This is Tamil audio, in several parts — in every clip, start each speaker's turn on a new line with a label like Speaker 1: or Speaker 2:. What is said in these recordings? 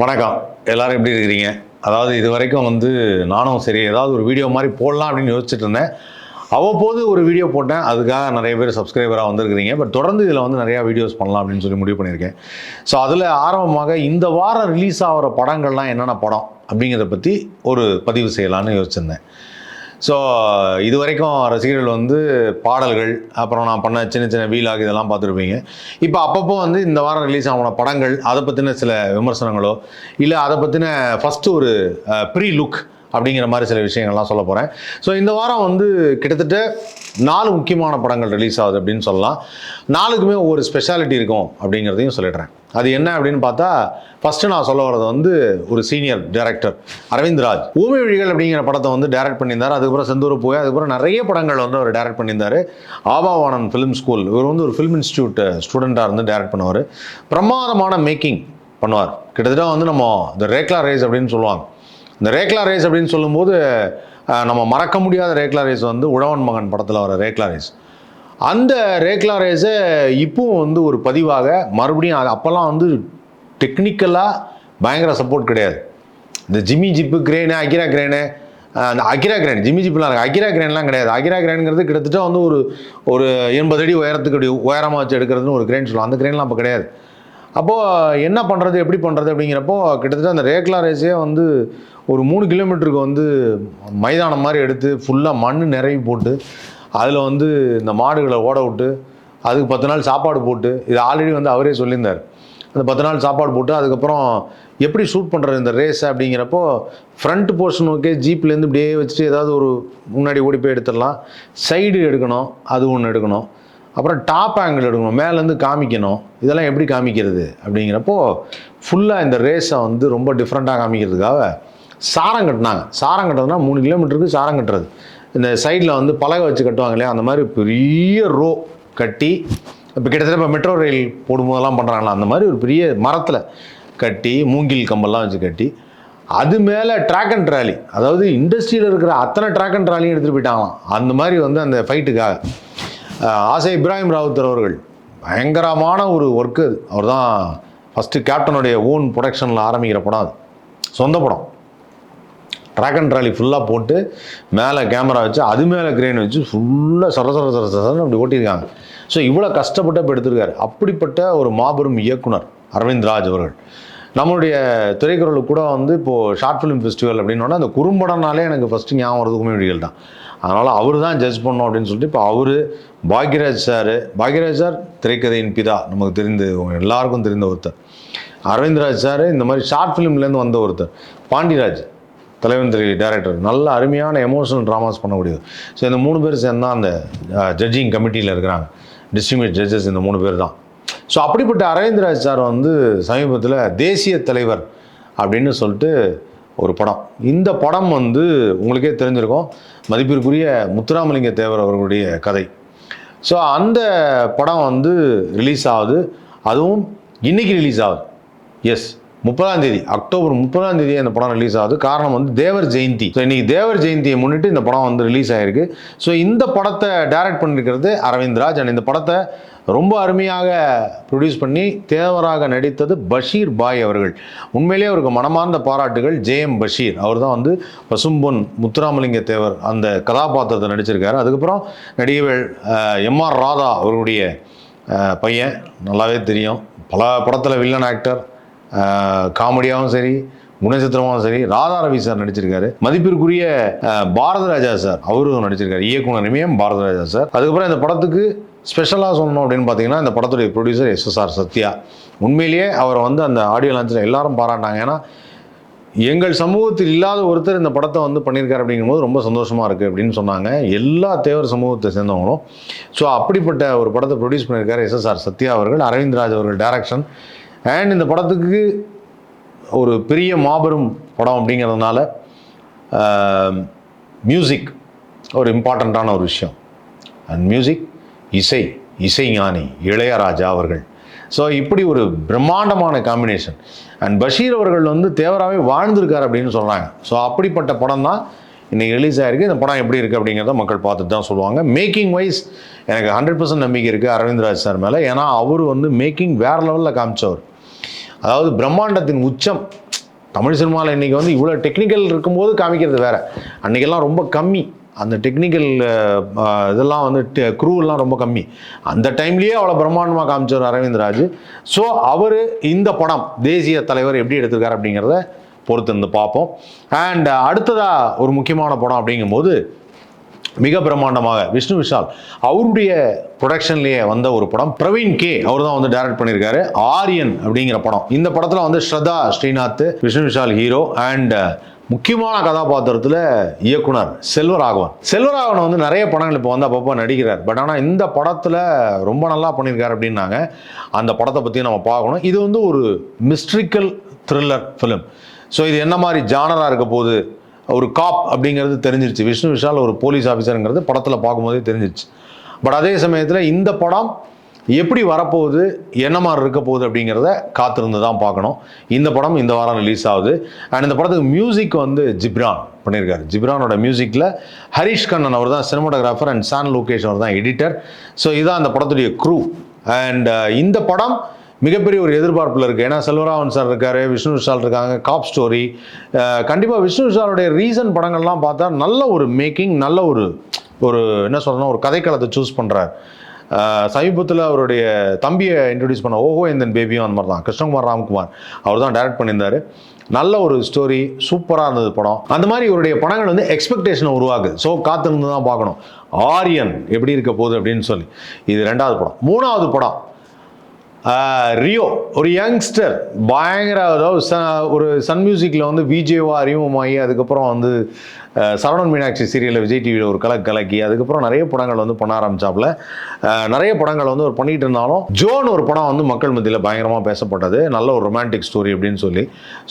Speaker 1: வணக்கம். எல்லாரும் எப்படி இருக்கிறீங்க? அதாவது இது வரைக்கும் வந்து நானும் சரி ஏதாவது ஒரு வீடியோ மாதிரி போடலாம் அப்படின்னு யோசிச்சுட்டு இருந்தேன். அவ்வப்போது ஒரு வீடியோ போட்டேன். அதுக்காக நிறைய பேர் சப்ஸ்கிரைபராக வந்திருக்கிறீங்க. பட் தொடர்ந்து இதில் வந்து நிறையா வீடியோஸ் பண்ணலாம் அப்படின்னு சொல்லி முடிவு பண்ணியிருக்கேன். ஸோ அதில் ஆரம்பமாக இந்த வாரம் ரிலீஸ் ஆகிற படங்கள்லாம் என்னென்ன படம் அப்படிங்கிறத பற்றி ஒரு பதிவு செய்யலான்னு யோசிச்சிருந்தேன். ஸோ இது வரைக்கும் ரசிகர்கள் வந்து பாடல்கள் அப்புறம் நான் பண்ண சின்ன சின்ன வீலாக் இதெல்லாம் பார்த்துருப்பீங்க. இப்போ அப்பப்போ வந்து இந்த வாரம் ரிலீஸ் ஆன படங்கள் அதை பற்றின சில விமர்சனங்களோ இல்லை அதை பற்றின ஃபஸ்ட்டு ஒரு ப்ரீ லுக் அப்படிங்கிற மாதிரி சில விஷயங்கள்லாம் சொல்ல போகிறேன் ஸோ இந்த வாரம் வந்து கிட்டத்தட்ட நாலு முக்கியமான படங்கள் ரிலீஸ் ஆகுது அப்படின்னு சொல்லலாம். நாலுக்குமே ஒவ்வொரு ஸ்பெஷாலிட்டி இருக்கும் அப்படிங்கிறதையும் சொல்லிடுறேன். அது என்ன அப்படின்னு பார்த்தா ஃபஸ்ட்டு நான் சொல்ல வர்றது வந்து ஒரு சீனியர் டைரக்டர் அரவிந்த் ராஜ். ஊமை விழிகள் அப்படிங்கிற படத்தை வந்து டைரக்ட் பண்ணியிருந்தார். அதுக்கப்புறம் செந்தூர் போய் அதுக்கப்புறம் நிறைய படங்கள் வந்து அவர் டைரக்ட் பண்ணியிருந்தார். ஆபாவானன் ஃபிலிம் ஸ்கூல் இவர் வந்து ஒரு ஃபிலிம் இன்ஸ்டியூட் ஸ்டூடெண்ட்டாக இருந்து டைரக்ட் பண்ணுவார். பிரமாதமான மேக்கிங் பண்ணுவார். கிட்டத்தட்ட வந்து நம்ம இந்த ரேக்லா ரேஸ் அப்படின்னு சொல்லுவாங்க. இந்த ரேக்லா ரேஸ் அப்படின்னு சொல்லும்போது நம்ம மறக்க முடியாத ரேக்லா ரேஸ் வந்து உழவன் மகன் படத்தில் வர ரேக்லா ரேஸ் அந்த ரேக்லா ரேஸை இப்போவும் வந்து ஒரு பதிவாக மறுபடியும் அது அப்போல்லாம் வந்து டெக்னிக்கலாக பயங்கர சப்போர்ட் கிடையாது. இந்த jimmy jib crane Akira crane அந்த அகிரா கிரேன் ஜிம்மி ஜிப்லாம் இருக்குது அகிரா கிரேன்லாம் கிடையாது. அகிரா கிரேனுங்கிறது கிட்டத்தட்ட வந்து ஒரு ஒரு எண்பது அடி உயரத்துக்கு அப்படி உயரமாக வச்சு எடுக்கிறதுன்னு ஒரு கிரேன் சொல்லலாம் அந்த கிரேன்லாம் அப்போ கிடையாது. அப்போது என்ன பண்ணுறது எப்படி பண்ணுறது அப்படிங்கிறப்போ கிட்டத்தட்ட அந்த ரேக்லா ரேஸே வந்து ஒரு மூணு கிலோமீட்டருக்கு வந்து மைதானம் மாதிரி எடுத்து ஃபுல்லாக மண் நிறைவு போட்டு அதில் வந்து இந்த மாடுகளை ஓட விட்டு அதுக்கு பத்து நாள் சாப்பாடு போட்டு இது ஆல்ரெடி வந்து அவரே சொல்லியிருந்தார். அந்த பத்து நாள் சாப்பாடு போட்டு அதுக்கப்புறம் எப்படி ஷூட் பண்ணுறது இந்த ரேஸ் அப்படிங்கிறப்போ ஃப்ரண்ட் போர்ஷன் ஓகே ஜீப்லேருந்து இப்படியே வச்சுட்டு ஏதாவது ஒரு முன்னாடி ஓடி போய் எடுத்துடலாம். சைடு எடுக்கணும் அது ஒன்று எடுக்கணும். அப்புறம் டாப் ஆங்கிள் எடுக்கணும் மேலேருந்து காமிக்கணும். இதெல்லாம் எப்படி காமிக்கிறது அப்படிங்கிறப்போ ஃபுல்லாக இந்த ரேஸை வந்து ரொம்ப டிஃப்ரெண்ட்டாக காமிக்கிறதுக்காக சாரம் கட்டினாங்க. சாரம் கட்டுறதுனா மூணு கிலோமீட்டருக்கு சாரம் கட்டுறது. இந்த சைடில் வந்து பலகை வச்சு கட்டுவாங்க இல்லையா? அந்த மாதிரி பெரிய ரோ கட்டி இப்போ கிட்டத்தட்ட இப்போ மெட்ரோ ரயில் போடும்போதெல்லாம் பண்ணுறாங்களா அந்த மாதிரி ஒரு பெரிய மரத்தில் கட்டி மூங்கில் கம்பெல்லாம் வச்சு கட்டி அது மேலே ட்ராக் அண்ட் ட்ராலி அதாவது இண்டஸ்ட்ரியில் இருக்கிற அத்தனை ட்ராக் அண்ட் ட்ராலியும் எடுத்துகிட்டு போயிட்டாங்களாம். அந்த மாதிரி வந்து அந்த ஃபைட்டுக்காக ஆசை இப்ராஹிம் ராவுத்தர் அவர்கள் பயங்கரமான ஒரு ஒர்க்கு அது. அவர் தான் ஃபஸ்ட்டு கேப்டனுடைய ஓன் ப்ரொடக்ஷனில் ஆரம்பிக்கிற படம் அது. சொந்த படம். ட்ராக் அண்ட் ட்ராலி ஃபுல்லாக போட்டு மேலே கேமரா வச்சு அது மேலே கிரெயின் வச்சு ஃபுல்லாக சர சர சர சரன்னு அப்படி ஓட்டியிருக்காங்க. ஸோ இவ்வளோ கஷ்டப்பட்டு இப்போ எடுத்திருக்காரு. அப்படிப்பட்ட ஒரு மாபெரும் இயக்குனர் அரவிந்த் ராஜ் அவர்கள். நம்மளுடைய திரைக்குறளுக்கு கூட வந்து இப்போது ஷார்ட் ஃபிலிம் ஃபெஸ்டிவல் அப்படின்னோன்னா அந்த குறும்படம்னாலே எனக்கு ஃபஸ்ட்டு ஞாபகம் வரது குமிழிகள் தான். அதனால் அவர் தான் ஜட்ஜ் பண்ணோம் அப்படின்னு சொல்லிட்டு இப்போ அவர் பாக்யராஜ் சார் பாக்யராஜ் சார் திரைக்கதையின் பிதா நமக்கு தெரிந்து எல்லாருக்கும் தெரிந்த ஒருத்தர். அரவிந்த்ராஜ் சார் இந்த மாதிரி ஷார்ட் ஃபிலிம்லேருந்து வந்த ஒருத்தர். பாண்டிராஜ் தலைவன் திரை டேரக்டர் நல்ல அருமையான எமோஷனல் ட்ராமாஸ் பண்ணக்கூடியது. ஸோ இந்த மூணு பேர் சேர்ந்து அந்த ஜட்ஜிங் கமிட்டியில் இருக்கிறாங்க. டிஸ்ட்ரிபியூட் ஜட்ஜஸ் இந்த மூணு பேர் தான் ஸோ அப்படிப்பட்ட அரவிந்த்ராஜ் சார் வந்து சமீபத்தில் தேசிய தலைவர் அப்படின்னு சொல்லிட்டு ஒரு படம். இந்த படம் வந்து உங்களுக்கே தெரிஞ்சிருக்கும். மதிப்பிற்குரிய முத்துராமலிங்க தேவர் அவர்களுடைய கதை. ஸோ அந்த படம் வந்து ரிலீஸ் ஆகுது. அதுவும் இன்றைக்கி ரிலீஸ் ஆகுது. எஸ் முப்பதாம் தேதி அக்டோபர் முப்பதாம் தேதி அந்த படம் ரிலீஸ் ஆகுது. காரணம் வந்து தேவர் ஜெயந்தி. ஸோ இன்னைக்கு தேவர் ஜெயந்தியை முன்னிட்டு இந்த படம் வந்து ரிலீஸ் ஆகிருக்கு ஸோ இந்த படத்தை டைரக்ட் பண்ணியிருக்கிறது அரவிந்த் ராஜ். அண்ட் இந்த படத்தை ரொம்ப அருமையாக ப்ரொடியூஸ் பண்ணி தேவராக நடித்தது பஷீர் பாய் அவர்கள். உண்மையிலேயே அவருக்கு மனமார்ந்த பாராட்டுகள் ஜேஎம் பஷீர். அவர் தான் வந்து பசும்பொன் முத்துராமலிங்க தேவர் அந்த கதாபாத்திரத்தை நடிச்சிருக்காரு. அதுக்கப்புறம் நடிகர்கள் எம்ஆர் ராதா அவருடைய பையன். நல்லாவே தெரியும். பல படத்தில் வில்லன் ஆக்டர் காமெடியாகவும் சரி குணச்சித்திரமாகவும் சரி ராதா ரவி சார் நடிச்சிருக்காரு. மதிப்பிற்குரிய பாரத பாரதராஜா சார் அவரும் நடிச்சிருக்காரு. இயக்குனர் பாரத பாரதராஜா சார். அதுக்கப்புறம் இந்த படத்துக்கு ஸ்பெஷலாக சொல்லணும் அப்படின்னு பார்த்தீங்கன்னா இந்த படத்துடைய ப்ரொடியூசர் எஸ்எஸ்ஆர் சத்யா. உண்மையிலேயே அவரை வந்து அந்த ஆடியோ லான்ச்சில் எல்லாரும் பாராட்டாங்க ஏன்னா எங்கள் சமூகத்தில் இல்லாத ஒருத்தர் இந்த படத்தை வந்து பண்ணியிருக்காரு அப்படிங்கும்போது ரொம்ப சந்தோஷமாக இருக்குது அப்படின்னு சொன்னாங்க. எல்லா தேவர் சமூகத்தை சேர்ந்தவங்களும். ஸோ அப்படிப்பட்ட ஒரு படத்தை ப்ரொடியூஸ் பண்ணியிருக்காரு எஸ்எஸ்ஆர் சத்யா அவர்கள் அரவிந்த் ராஜ் அவர்கள் டேரக்ஷன் அண்ட் இந்த படத்துக்கு ஒரு பெரிய மாபெரும் படம் அப்படிங்கிறதுனால um, மியூசிக் ஒரு இம்பார்ட்டண்ட்டான ஒரு விஷயம். அண்ட் மியூசிக் இசை இசைஞானி இளையராஜா அவர்கள். ஸோ இப்படி ஒரு பிரம்மாண்டமான காம்பினேஷன் அண்ட் பஷீர் அவர்கள் வந்து தேவராகவே வாழ்ந்திருக்கார் அப்படின்னு சொல்கிறாங்க ஸோ அப்படிப்பட்ட படம் தான் இன்றைக்கி ரிலீஸ் ஆகிருக்கு இந்த படம் எப்படி இருக்குது அப்படிங்கிறத மக்கள் பார்த்துட்டு தான் சொல்லுவாங்க. மேக்கிங் வைஸ் எனக்கு ஹண்ட்ரட் பர்சன்ட் நம்பிக்கை இருக்குது அரவிந்த்ராஜ் சார் மேலே. ஏன்னா அவர் வந்து மேக்கிங் வேறு லெவலில் காமிச்சவர். அதாவது பிரம்மாண்டத்தின் உச்சம். தமிழ் சினிமாவில் இன்றைக்கி வந்து இவ்வளோ டெக்னிக்கல் இருக்கும்போது காமிக்கிறது வேறு. அன்றைக்கெல்லாம் ரொம்ப கம்மி. அந்த டெக்னிக்கல் இதெல்லாம் வந்து க்ரூவெல்லாம் ரொம்ப கம்மி. அந்த டைம்லேயே அவ்வளோ பிரம்மாண்டமாக காமிச்சார் அரவிந்த் ராஜ் ஸோ அவர் இந்த படம் தேசிய தலைவர் எப்படி எடுத்திருக்காரு அப்படிங்கிறத பொறுத்து இருந்து பார்ப்போம். அண்ட் அடுத்ததாக ஒரு முக்கியமான படம் அப்படிங்கும்போது மிக பிரம்மாண்டமாக விஷ்ணு விஷால் அவருடைய ப்ரொடக்ஷன்லேயே வந்த ஒரு படம். பிரவீன் கே அவர் தான் வந்து டைரக்ட் பண்ணியிருக்காரு. ஆரியன் அப்படிங்கிற படம். இந்த படத்தில் வந்து ஸ்ரதா ஸ்ரீநாத் விஷ்ணு விஷால் ஹீரோ அண்ட் முக்கியமான கதாபாத்திரத்தில் இயக்குனர் செல்வராகவன். செல்வராகவன் வந்து நிறைய படங்கள் இப்போ வந்து அப்பப்போ நடிக்கிறார். பட் ஆனால் இந்த படத்தில் ரொம்ப நல்லா பண்ணியிருக்காரு அப்படின்னாங்க. அந்த படத்தை பற்றி நம்ம பார்க்கணும். இது வந்து ஒரு மிஸ்ட்ரிக்கல் த்ரில்லர் ஃபிலிம் ஸோ இது என்ன மாதிரி ஜானராக இருக்க போகுது? ஒரு காப் அப்படிங்கிறது தெரிஞ்சிருச்சு. விஷ்ணு விஷால் ஒரு போலீஸ் ஆஃபீஸருங்கிறது படத்தில் பார்க்கும்போதே தெரிஞ்சிருச்சு. பட் அதே சமயத்தில் இந்த படம் எப்படி வரப்போகுது என்ன மாதிரி இருக்க போகுது அப்படிங்கிறத காத்திருந்து தான் பார்க்கணும். இந்த படம் இந்த வாரம் ரிலீஸ் ஆகுது. அண்ட் இந்த படத்துக்கு மியூசிக் வந்து ஜிப்ரான் பண்ணியிருக்காரு. ஜிப்ரானோட மியூசிக்கில் ஹரிஷ் கண்ணன் அவர் தான் சினிமாட்டோகிராஃபர் அண்ட் சான் லோகேஷ் அவர் தான் எடிட்டர் ஸோ இதுதான் அந்த படத்துடைய க்ரூ அண்ட் uh, இந்த படம் மிகப்பெரிய ஒரு எதிர்பார்ப்பில் இருக்குது ஏன்னா செல்வராமன் சார் இருக்கார் விஷ்ணு விஷால் இருக்காங்க காப் ஸ்டோரி கண்டிப்பாக விஷ்ணு விஷாலுடைய ரீசன் படங்கள்லாம் பார்த்தா நல்ல ஒரு மேக்கிங் நல்ல ஒரு ஒரு என்ன சொல்லணும் ஒரு கதைக்களத்தை சூஸ் பண்ணுறார் சமீபத்தில் அவருடைய தம்பியை இன்ட்ரடியூஸ் பண்ண ஓஹோ இந்தன் பேபியும் அந்த மாதிரி தான் கிருஷ்ணகுமார் ராம்குமார். அவர் தான் டைரக்ட் பண்ணியிருந்தார். நல்ல ஒரு ஸ்டோரி சூப்பராக இருந்தது படம். அந்த மாதிரி இவருடைய படங்கள் வந்து எக்ஸ்பெக்டேஷனை உருவாக்குது. ஸோ காத்திருந்து தான் பார்க்கணும். ஆரியன் எப்படி இருக்க போகுது அப்படின்னு சொல்லி. இது ரெண்டாவது படம். மூணாவது படம். ரியோ ஒரு யங்ஸ்டர் பயங்கர அதாவது ச ஒரு சன் மியூசிக்கில் வந்து விஜேவா அறிமுகமாகி அதுக்கப்புறம் வந்து சரவணன் மீனாட்சி சீரியலில் விஜய் டிவியில் ஒரு கலக்கு கலக்கி அதுக்கப்புறம் நிறைய படங்கள் வந்து பண்ண ஆரம்பிச்சாப்புல. நிறைய படங்கள் வந்து ஒரு பண்ணிட்டு இருந்தாலும் ஜோன் ஒரு படம் வந்து மக்கள் மத்தியில் பயங்கரமாக பேசப்பட்டது. நல்ல ஒரு ரொமான்டிக் ஸ்டோரி அப்படின்னு சொல்லி.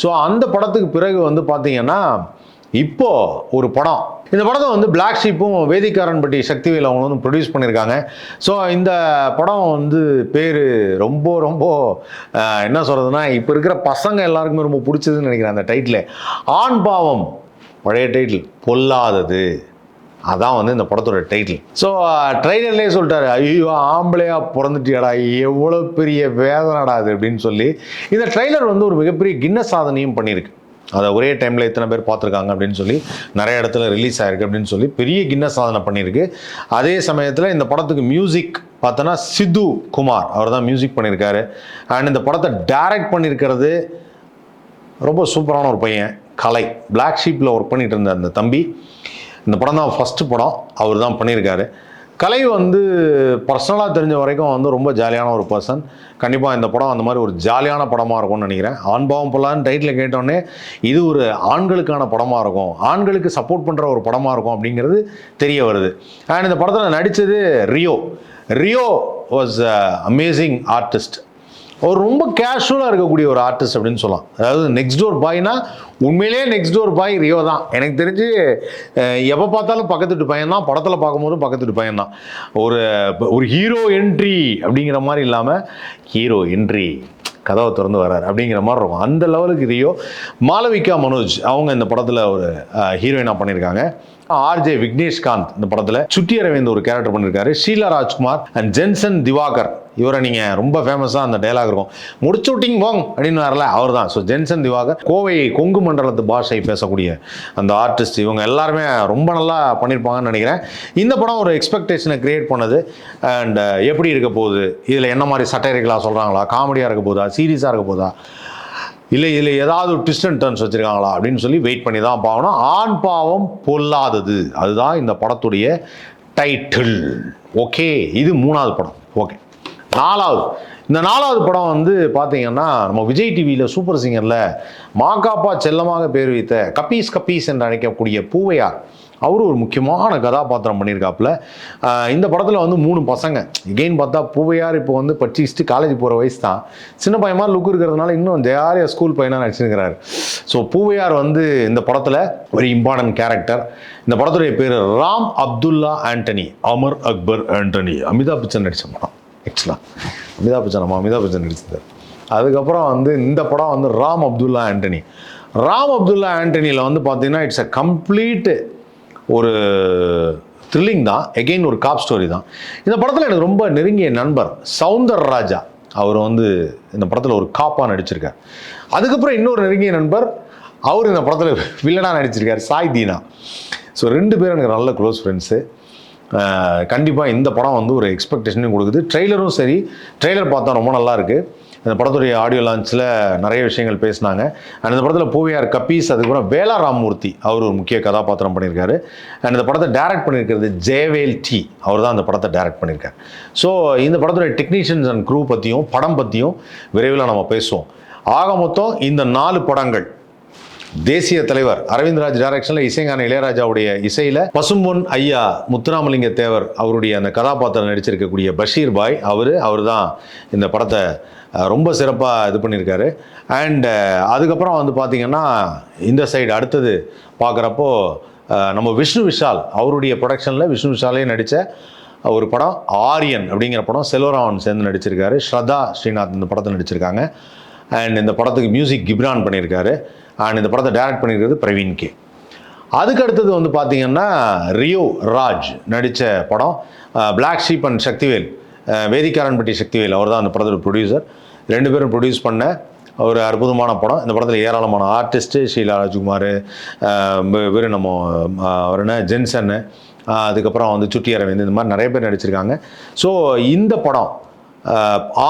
Speaker 1: ஸோ அந்த படத்துக்கு பிறகு வந்து பார்த்தீங்கன்னா இப்போ ஒரு படம். இந்த படத்தை வந்து பிளாக் ஷீப்பும் வேதிக்காரன்பட்டி சக்திவேல் அவங்க வந்து ப்ரொடியூஸ் பண்ணியிருக்காங்க. ஸோ இந்த படம் வந்து பேர் ரொம்ப ரொம்ப என்ன சொல்கிறதுனா இப்போ இருக்கிற பசங்க எல்லாருக்குமே ரொம்ப பிடிச்சதுன்னு நினைக்கிறேன் அந்த டைட்டில் ஆண் பாவம் பழைய டைட்டில் பொல்லாதது. அதான் வந்து இந்த படத்தோட டைட்டில் ஸோ ட்ரைலர்லேயே சொல்லிட்டாரு ஐயோ ஆம்பளையா பிறந்துட்டியாடா எவ்வளோ பெரிய வேதனடா அது அப்படின்னு சொல்லி. இந்த ட்ரைலர் வந்து ஒரு மிகப்பெரிய கின்ன சாதனையும் பண்ணியிருக்கு. அதை ஒரே டைமில் எத்தனை பேர் பார்த்துருக்காங்க அப்படின்னு சொல்லி நிறைய இடத்துல ரிலீஸ் ஆயிருக்கு அப்படின்னு சொல்லி பெரிய கின்ன சாதனை பண்ணியிருக்கு. அதே சமயத்தில் இந்த படத்துக்கு மியூசிக் பார்த்தோன்னா சித்து குமார் அவர் தான் மியூசிக் பண்ணியிருக்காரு. அண்ட் இந்த படத்தை டைரக்ட் பண்ணியிருக்கிறது ரொம்ப சூப்பரான ஒரு பையன் கலை. பிளாக் ஷீப்பில் ஒர்க் பண்ணிகிட்டு இருந்த அந்த தம்பி. இந்த படம் தான் ஃபஸ்ட்டு படம் அவர் தான் பண்ணியிருக்காரு. கலை வந்து பர்சனலாக தெரிஞ்ச வரைக்கும் வந்து ரொம்ப ஜாலியான ஒரு பர்சன் கண்டிப்பாக இந்த படம் அந்த மாதிரி ஒரு ஜாலியான படமாக இருக்கும்னு நினைக்கிறேன். ஆண்பாவம் பொல்லான்னு டைட்டில் கேட்டோடனே இது ஒரு ஆண்களுக்கான படமாக இருக்கும். ஆண்களுக்கு சப்போர்ட் பண்ணுற ஒரு படமாக இருக்கும் அப்படிங்கிறது தெரிய வருது. அண்ட் இந்த படத்தில் நடித்தது Rio. Rio was amazing artist அவர் ரொம்ப கேஷுவலாக இருக்கக்கூடிய ஒரு ஆர்டிஸ்ட் அப்படின்னு சொல்லலாம். அதாவது நெக்ஸ்ட் டோர் பாய்னா உண்மையிலேயே நெக்ஸ்ட் டோர் பாய் ரியோ தான். எனக்கு தெரிஞ்சு எப்போ பார்த்தாலும் பக்கத்து வீட்டு பையன் தான். படத்தில் பார்க்கும்போதும் பக்கத்துட்டு பையன்தான் பையன் தான். ஒரு ஒரு ஹீரோ என்ட்ரி அப்படிங்கிற மாதிரி இல்லாமல் ஹீரோ என்ட்ரி கதவை திறந்து வர்றார் அப்படிங்கிற மாதிரி இருக்கும். அந்த லெவலுக்கு ரியோ மாளவிகா மனோஜ் அவங்க இந்த படத்தில் ஒரு ஹீரோயினாக பண்ணியிருக்காங்க. ஆர்ஜே விக்னேஷ்காந்த் இந்த படத்தில் சுட்டி அரவிந்த் ஒரு கேரக்டர் பண்ணியிருக்காரு. ஷீலா ராஜ்குமார் அண்ட் ஜென்சன் திவாகர் இவரை நீங்கள் ரொம்ப ஃபேமஸாக அந்த டைலாக் இருக்கும். முடிச்சு விட்டிங் போங் அப்படின்னு வரல. அவர் தான் ஸோ ஜென்சன் திவாகர் கோவை கொங்கு மண்டலத்து பாஷை பேசக்கூடிய அந்த ஆர்டிஸ்ட் இவங்க எல்லாருமே ரொம்ப நல்லா பண்ணியிருப்பாங்கன்னு நினைக்கிறேன். இந்த படம் ஒரு எக்ஸ்பெக்டேஷனை க்ரியேட் பண்ணது. அண்ட் எப்படி இருக்க போகுது? இதில் என்ன மாதிரி சட்டைகளாக சொல்கிறாங்களா காமெடியாக இருக்க போதா? சீரியஸாக இருக்க போதா? இல்லை இதில் ஏதாவது ஒரு ட்விஸ்ட் அண்ட் டர்ன்ஸ் வச்சுருக்காங்களா? அப்படின்னு சொல்லி வெயிட் பண்ணி தான் பார்க்கணும். ஆண் பாவம் பொல்லாதது. அதுதான் இந்த படத்துடைய டைட்டில் ஓகே இது மூணாவது படம். ஓகே நாலாவது. இந்த நாலாவது படம் வந்து பார்த்தீங்கன்னா நம்ம விஜய் டிவியில் சூப்பர் சிங்கரில் மாகாப்பா செல்லமாக பேர் வைத்த கபீஸ் கபீஸ் என்று அழைக்கக்கூடிய பூவையார். அவரும் ஒரு முக்கியமான கதாபாத்திரம் பண்ணியிருக்காப்புல. இந்த படத்தில் வந்து மூணு பசங்க. எகெயின் பார்த்தா பூவையார் இப்போ வந்து படிச்சுட்டு காலேஜ் போகிற வயசு தான். சின்ன பையமாக லுக் இருக்கிறதுனால இன்னும் ஜாலியாக ஸ்கூல் பையனாக நடிச்சிருக்கிறாரு. ஸோ பூவையார் வந்து இந்த படத்தில் ஒரு இம்பார்ட்டன்ட் கேரக்டர் இந்த படத்துடைய பேர் ராம் அப்துல்லா ஆண்டனி அமர் அக்பர் ஆண்டனி. அமிதாப் பச்சன் நடித்த படம். ஆக்சுவலாக அமிதாப் பச்சன் அம்மா அமிதாப் பச்சன் நடிச்சிருந்தார் அதுக்கப்புறம் வந்து இந்த படம் வந்து ராம் அப்துல்லா ஆண்டனி. ராம் அப்துல்லா ஆண்டனியில் வந்து பார்த்தீங்கன்னா இட்ஸ் அ கம்ப்ளீட் ஒரு த்ரில்லிங் தான். எகெயின் ஒரு காப் ஸ்டோரி தான். இந்த படத்தில் எனக்கு ரொம்ப நெருங்கிய நண்பர் சவுந்தர் ராஜா. அவர் வந்து இந்த படத்தில் ஒரு காப்பாக நடிச்சிருக்கார். அதுக்கப்புறம் இன்னொரு நெருங்கிய நண்பர் அவர் இந்த படத்தில் வில்லனாக நடிச்சிருக்கார் சாய் தீனா. ஸோ ரெண்டு பேரும் எனக்கு நல்ல க்ளோஸ் ஃப்ரெண்ட்ஸு கண்டிப்பாக இந்த படம் வந்து ஒரு எக்ஸ்பெக்டேஷனையும் கொடுக்குது. ட்ரெய்லரும் சரி. ட்ரெய்லர் பார்த்தா ரொம்ப நல்லா இருக்குது இந்த படத்துடைய ஆடியோ லான்ச்சில் நிறைய விஷயங்கள் பேசினாங்க. அண்ட் இந்த படத்தில் பூவியார் கப்பீஸ் அதுக்கப்புறம் வேலா ராமமூர்த்தி அவர் ஒரு முக்கிய கதாபாத்திரம் பண்ணியிருக்காரு. அண்ட் இந்த படத்தை டைரக்ட் பண்ணியிருக்கிறது ஜேவேல் டி அவர் தான் அந்த படத்தை டைரக்ட் பண்ணியிருக்காரு. ஸோ இந்த படத்துடைய டெக்னீஷியன்ஸ் அண்ட் க்ரூ பற்றியும் படம் பற்றியும் விரைவில் நம்ம பேசுவோம். ஆக மொத்தம் இந்த நாலு படங்கள் தேசிய தலைவர் அரவிந்த்ராஜ் டைரக்ஷனில் இசைஞான இளையராஜாவுடைய இசையில் பசும்பொன் ஐயா முத்துராமலிங்க தேவர் அவருடைய அந்த கதாபாத்திரம் நடிச்சிருக்கக்கூடிய பஷீர் பாய் அவர் அவர் தான் இந்த படத்தை ரொம்ப சிறப்பாக இது பண்ணியிருக்காரு. அண்ட் அதுக்கப்புறம் வந்து பார்த்திங்கன்னா இந்த சைடு அடுத்தது பார்க்குறப்போ நம்ம விஷ்ணு விஷால் அவருடைய ப்ரொடக்ஷனில் விஷ்ணு விஷாலே நடித்த ஒரு படம் ஆரியன் அப்படிங்கிற படம் செல்வராமன் சேர்ந்து நடிச்சிருக்காரு. ஸ்ரதா ஸ்ரீநாத் இந்த படத்தை நடிச்சிருக்காங்க. அண்ட் இந்த படத்துக்கு மியூசிக் கிப்ரான் பண்ணியிருக்காரு. அண்ட் இந்த படத்தை டைரக்ட் பண்ணியிருக்கிறது பிரவீன் கே. அதுக்கு அடுத்தது வந்து பார்த்திங்கன்னா ரியோ ராஜ் நடித்த படம் Black Sheep and Sakthivel Vedhikaranpatti Sakthivel அவர் தான் அந்த படத்தோட ப்ரொடியூசர் ரெண்டு பேரும் ப்ரொடியூஸ் பண்ண ஒரு அற்புதமான படம். இந்த படத்தில் ஏராளமான ஆர்டிஸ்ட்டு ஷீலா ராஜ்குமார் இவர் நம்ம அவர் என்ன ஜென்சன்னு அதுக்கப்புறம் வந்து சுட்டி அரவிந்த் இந்த மாதிரி நிறைய பேர் நடிச்சிருக்காங்க. ஸோ இந்த படம்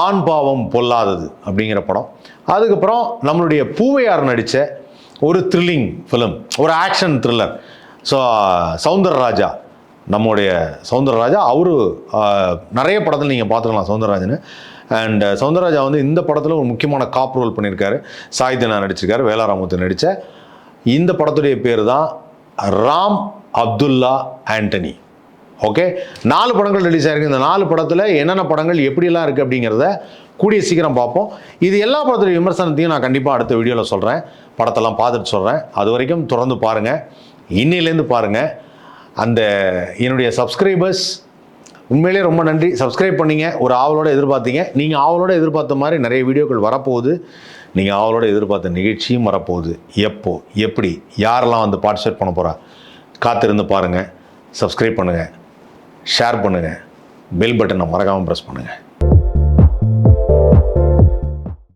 Speaker 1: ஆண் பாவம் பொல்லாதது அப்படிங்கிற படம். அதுக்கப்புறம் நம்மளுடைய பூவையார் நடித்த ஒரு த்ரில்லிங் ஃபிலிம் ஒரு ஆக்ஷன் த்ரில்லர் ஸோ சவுந்தரராஜா நம்முடைய சவுந்தரராஜா அவரு நிறைய படத்தில் நீங்கள் பார்த்துக்கலாம் சவுந்தரராஜன் அண்ட் சவுந்தரராஜா வந்து இந்த படத்தில் ஒரு முக்கியமான காப் ரோல் பண்ணியிருக்காரு. சாய்தனா நடிச்சிருக்காரு வேலாராமுத்து நடித்த இந்த படத்துடைய பேர் தான் ராம் அப்துல்லா ஆண்டனி. ஓகே நாலு படங்கள் ரிலீஸ் ஆயிருக்கு. இந்த நாலு படத்தில் என்னென்ன படங்கள் எப்படியெல்லாம் இருக்குது அப்படிங்கிறத கூடிய சீக்கிரம் பார்ப்போம். இது எல்லா படத்துடைய விமர்சனத்தையும் நான் கண்டிப்பாக அடுத்த வீடியோவில் சொல்கிறேன் படத்தெல்லாம் பார்த்துட்டு சொல்கிறேன் அது வரைக்கும் தொடர்ந்து பாருங்கள் இன்னிலேருந்து பாருங்கள் அந்த என்னுடைய சப்ஸ்கிரைபர்ஸ் உண்மையிலே ரொம்ப நன்றி. சப்ஸ்கிரைப் பண்ணிங்க. ஒரு ஆவலோட எதிர்பார்த்தீங்க. நீங்கள் ஆவலோட எதிர்பார்த்த மாதிரி நிறைய வீடியோக்கள் வரப்போகுது. நீங்கள் ஆவலோட எதிர்பார்த்த நிகழ்ச்சியும் வரப்போகுது. எப்போ எப்படி யாரெல்லாம் வந்து பார்ட்டிசிபேட் பண்ண போகிறா காத்திருந்து பாருங்கள் சப்ஸ்கிரைப் பண்ணுங்கள் ஷேர் பண்ணுங்கள் பெல் பட்டனை மறக்காமல் ப்ரெஸ் பண்ணுங்கள்